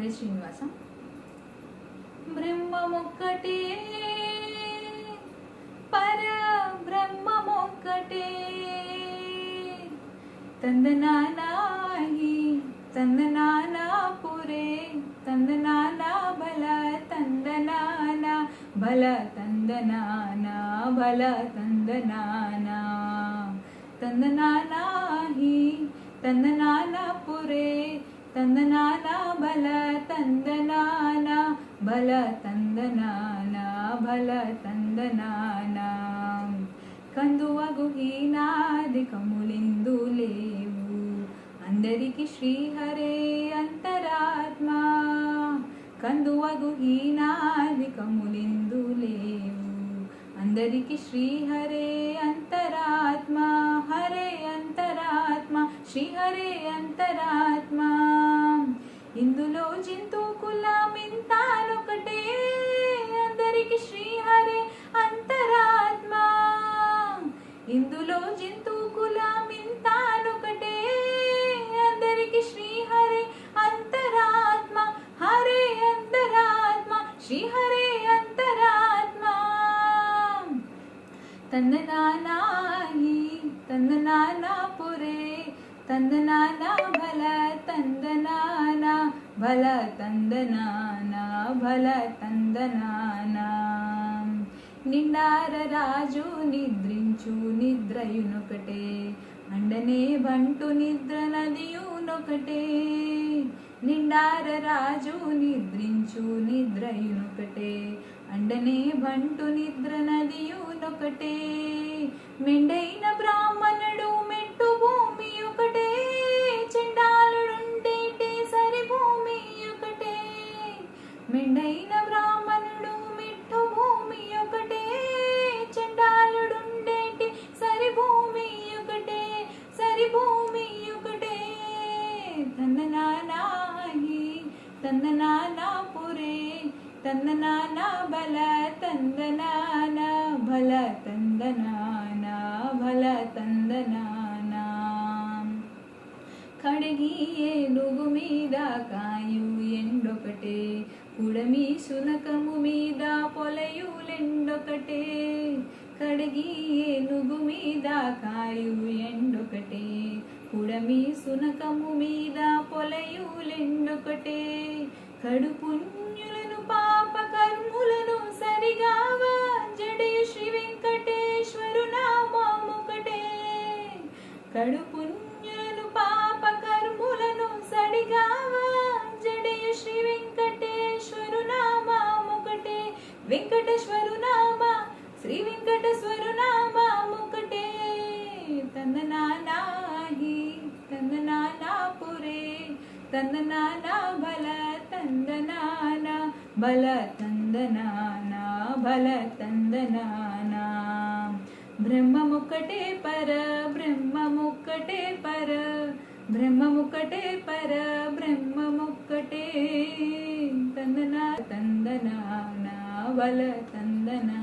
హరే శ్రీనివాసం బ్రహ్మమొక్కటే పర బ్రహ్మమొక్కటే తందనానాహి తందనానా పురే తందనానా బల తందనానా బల తందనానా బల తందనానా తందనానాహి తందనానా పురే తందనానా బల తందనానా బల తందనానా బల తందనానా కందువగు హీనాదికములిందు లేవు అందరికి శ్రీహరే అంతరాత్మ కందువగు హీనాదికములిందు లేవు అందరికి శ్రీహరే అంతరాత్మ హరే అంతరాత్మ శ్రీహరే అంతరాత్మ ఇందులో జంతు కులమింతానొకటే అందరికి శ్రీహరే అంతరాత్మ. ఇందులో జంతు కులమింతానొకటే అందరికి శ్రీహరే అంతరాత్మ. హరే అంతరాత్మ. శ్రీహరే అంతరాత్మ. తందనానాహి తందనానా పురే తందనానా బల తందనానా భల తందనానా భల తందనానా నిండార రాజు నిద్రించు నిద్రయునొకటే అండనే బంటు నిద్ర నదియునొకటే. నిండార రాజు నిద్రించు నిద్రయునొకటే అండనే బంటు నిద్ర నదియునొకటే. మెండైన బ్రాహ్మణ మెండైన బ్రాహ్మణుడు మెట్టు భూమి ఒకటే చెండాలుడుండేటి సరి భూమి ఒకటే సరి భూమి ఒకటే. తందనానాహి తందనానా పురే తందనానా బల తందనానా బల తందనానా బల తందనానా. కడిగి ఏనుగు మీద కాయు ఎండొకటే పుడమి సునకము మీద పొలయులెండొకటే కడిగి ఏనుగు మీద కాయు ఎండొకటే పుడమి సునకము మీద పొలయులెండొకటే కడుపుణ్యులను పాప కర్ములను సరిగావా జడే శ్రీ వెంకటేశ్వరు నామొకటే కడుపు వెంకటేశ్వరు నామ శ్రీ వెంకటేశ్వరు నామముకటే తందనానాహి తందనానా పురే తందనానా బల తందనానా బల తందనానా బల తందనానా బ్రహ్మముక్కటే పర బ్రహ్మముక్కటే పర బ్రహ్మముక్కటే పర బ్రహ్మముక్కటే తందనా తందనానా బల తందనా